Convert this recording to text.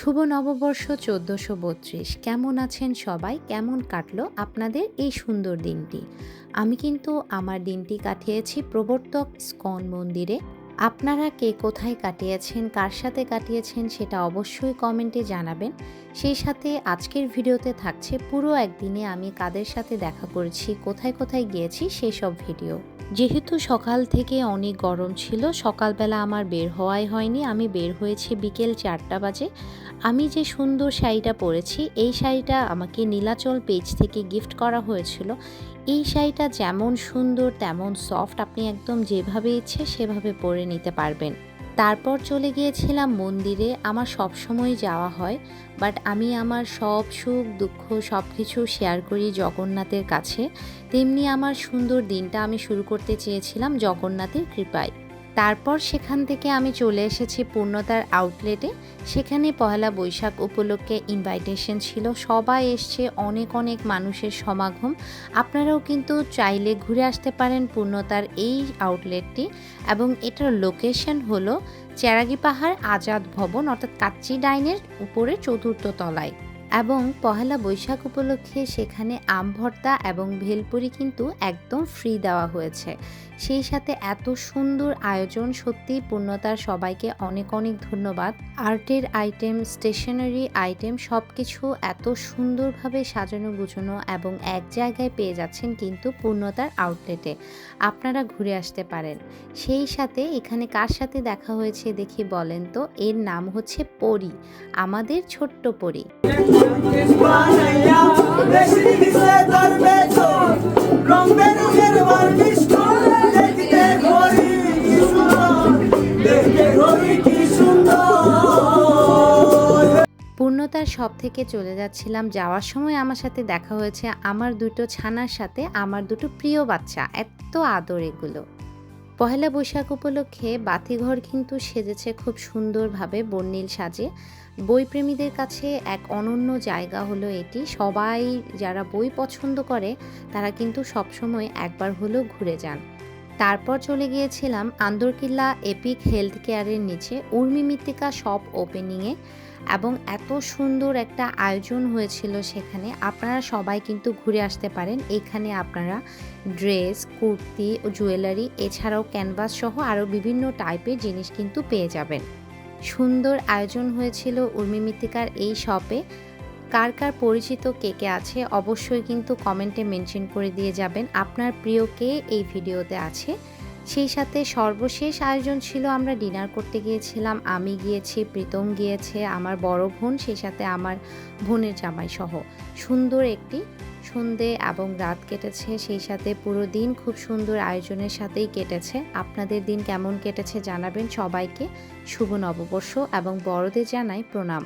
শুভ নববর্ষ চোদ্দোশো বত্রিশ। কেমন আছেন সবাই? কেমন কাটলো আপনাদের এই সুন্দর দিনটি? আমি কিন্তু আমার দিনটি কাটিয়েছি প্রবর্তক স্কন মন্দিরে। আপনারা কে কোথায় কাটিয়েছেন, কার সাথে কাটিয়েছেন সেটা অবশ্যই কমেন্টে জানাবেন। সেই সাথে আজকের ভিডিওতে থাকছে পুরো একদিনে আমি কাদের সাথে দেখা করেছি, কোথায় কোথায় গিয়েছি সেই সব ভিডিও। যেহেতু সকাল থেকে অনেক গরম ছিল, সকালবেলা আমার বের হওয়াই হয়নি। আমি বের হয়েছি বিকেল চারটা বাজে। আমি যে সুন্দর শাড়িটা পরেছি, এই শাড়িটা আমাকে নীলাচল পেজ থেকে গিফট করা হয়েছিল। এই শাড়িটা যেমন সুন্দর, তেমন সফট, আপনি একদম যেভাবে ইচ্ছে সেভাবে পরে নিতে পারবেন। তারপর চলে গিয়েছিলাম মন্দিরে। আমার সব সময় যাওয়া হয় বাট আমি আমার সব সুখ, দুঃখ সব কিছু শেয়ার করি জগন্নাথের কাছে। তেমনি আমার সুন্দর দিনটা আমি শুরু করতে চেয়েছিলাম জগন্নাথের কৃপায়। তারপর সেখান থেকে আমি চলে এসেছি পূর্ণতার আউটলেটে সেখানে পহেলা বৈশাখ উপলক্ষে ইনভাইটেশন ছিল। সবাই এসছে, অনেক অনেক মানুষের সমাগম। আপনারাও কিন্তু চাইলে ঘুরে আসতে পারেন পূর্ণতার এই আউটলেটটি এবং এটার লোকেশন হলো চেরাগি পাহাড় আজাদ ভবন, অর্থাৎ কাচ্চি ডাইনের উপরে চতুর্থ তলায়। এবং পহেলা বৈশাখ উপলক্ষে সেখানে আম ভর্তা এবং ভেলপুরি কিন্তু একদম ফ্রি দেওয়া হয়েছে। সেই সাথে এত সুন্দর আয়োজন সত্যি পূর্ণতার সবাইকে অনেক অনেক ধন্যবাদ। আর্টের আইটেম স্টেশনারি আইটেম সব কিছু এত সুন্দরভাবে সাজানো গুছানো এবং এক জায়গায় পেয়ে যাচ্ছেন কিন্তু পূর্ণতার আউটলেটে আপনারা ঘুরে আসতে পারেন। সেই সাথে এখানে কার সাথে দেখা হয়েছে দেখি বলেন তো? এর নাম হচ্ছে পরি, আমাদের ছোট্ট পরি। পূর্ণতার সব থেকে চলে যাচ্ছিলাম, যাওয়ার সময় আমার সাথে দেখা হয়েছে আমার দুটো ছানার সাথে, আমার দুটো প্রিয় বাচ্চা, এত আদর এগুলো। পহেলা বৈশাখ উপলক্ষে বাতিঘর কিন্তু সেজেছে খুব সুন্দরভাবে বর্ণিল সাজে। বইপ্রেমীদের কাছে এক অনন্য জায়গা হলো এটি। সবাই যারা বই পছন্দ করে, তারা কিন্তু সবসময় একবার হলেও ঘুরে যান। তারপর চলে গিয়েছিলাম আন্দরকিল্লা এপিক হেলথ কেয়ারের নিচে উর্মি মৃত্তিকা শপ ওপেনিংয়ে এবং এত সুন্দর একটা আয়োজন হয়েছিল সেখানে। আপনারা সবাই কিন্তু ঘুরে আসতে পারেন। এখানে আপনারা ড্রেস, কুর্তি ও জুয়েলারি, এছাড়াও ক্যানভাস সহ আরও বিভিন্ন টাইপের জিনিস কিন্তু পেয়ে যাবেন। সুন্দর আয়োজন হয়েছিল উর্মি মৃত্তিকার এই শপে। কার কার পরিচিত কে কে আছে, অবশ্যই কিন্তু কমেন্টে মেনশন করে দিয়ে যাবেন। আপনার প্রিয় কে এই ভিডিওতে আছে? সেই সাথে সর্বশেষ আয়োজন ছিল, আমরা ডিনার করতে গিয়েছিলাম, আমি গিয়েছি, প্রীতম গিয়েছে, আমার বড় বোন, সেই সাথে আমার বোনের জামাই সহ। সুন্দর একটি সন্ধে এবং রাত কেটেছে, সেই সাথে পুরো দিন খুব সুন্দর আয়োজনের সাথেই কেটেছে। আপনাদের দিন কেমন কেটেছে জানাবেন সবাইকে। শুভ নববর্ষ এবং বড়দের জানাই প্রণাম।